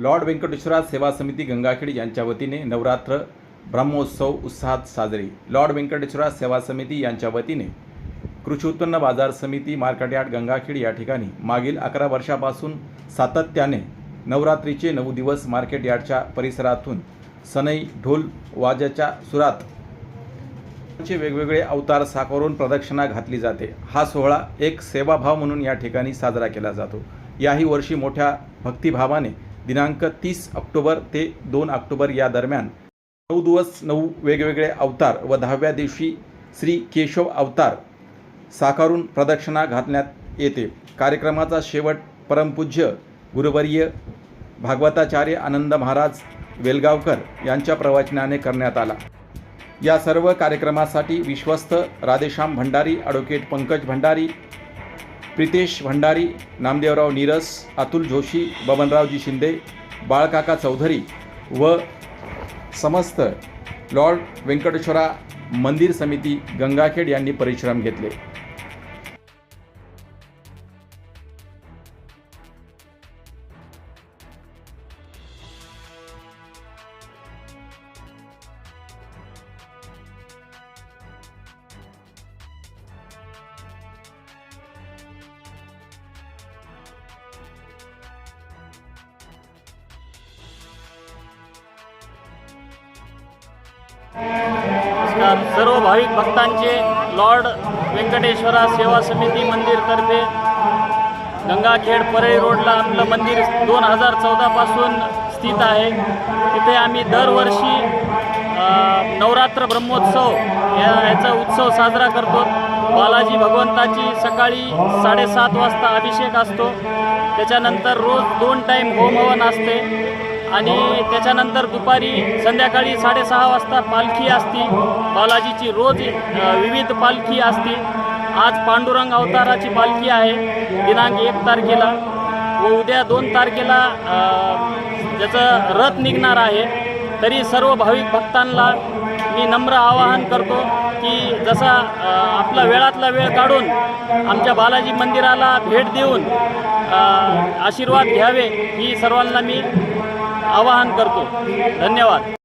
Lord Venkateshwara सेवा समिती गंगाखेड यांच्या वतीने नवरात्र ब्रह्मोत्सव उत्साहात साजरी. लॉर्ड व्यंकटेश्वरा सेवा समिती यांच्या वतीने कृषी उत्पन्न बाजार समिती मार्केट यार्ड गंगाखेड या ठिकाणी मागील अकरा वर्षापासून सातत्याने नवरात्रीचे नऊ दिवस मार्केट यार्डच्या परिसरातून सनई ढोल वाजाच्या सुरात चे वेगवेगळे अवतार साकारून प्रदक्षिणा घातली जाते. हा सोहळा एक सेवाभाव म्हणून या ठिकाणी साजरा केला जातो. याही वर्षी मोठ्या भक्तिभावाने दिनांक तीस ऑक्टोबर ते दोन ऑक्टोबर या दरम्यान नऊ दिवस नऊ वेगवेगळे अवतार व दहाव्या दिवशी श्री केशव अवतार साकारून प्रदक्षिणा घालण्यात येते. कार्यक्रमाचा शेवट परमपूज्य गुरुवर्य भागवताचार्य आनंद महाराज वेलगावकर यांच्या प्रवचनाने करण्यात आला. या सर्व कार्यक्रमासाठी विश्वस्त राधेश्याम भंडारी ॲडव्होकेट पंकज भंडारी प्रितेश भंडारी नामदेवराव नीरस अतुल जोशी बबनरावजी शिंदे बाळकाका चौधरी व समस्त लॉर्ड व्यंकटेश्वरा मंदिर समिती गंगाखेड यांनी परिश्रम घेतले. नमस्कार. सर्व भाविक भक्तांचे लॉर्ड व्यंकटेश्वरा सेवा समिती मंदिरतर्फे गंगाखेड परळी रोडला आपलं मंदिर दोन हजार चौदापासून स्थित आहे. तिथे आम्ही दरवर्षी नवरात्र ब्रह्मोत्सव या याचा उत्सव साजरा करतो. बालाजी भगवंताची सकाळी साडेसात वाजता अभिषेक असतो. त्याच्यानंतर रोज दोन टाईम होमहवन असते. आणि त्याच्यानंतर दुपारी संध्याकाळी साडेसहा वाजता पालखी असती. बालाजीची रोज विविध पालखी असती. आज पांडुरंग अवताराची पालखी आहे दिनांक एक तारखेला. व उद्या दोन तारखेला त्याचं रथ निघणार आहे. तरी सर्व भाविक भक्तांना मी नम्र आवाहन करतो की जसा आपला वेळातला वेळ काढून आमच्या बालाजी मंदिराला भेट देऊन आशीर्वाद घ्यावे ही सर्वांना मी आवाहन करतो. धन्यवाद.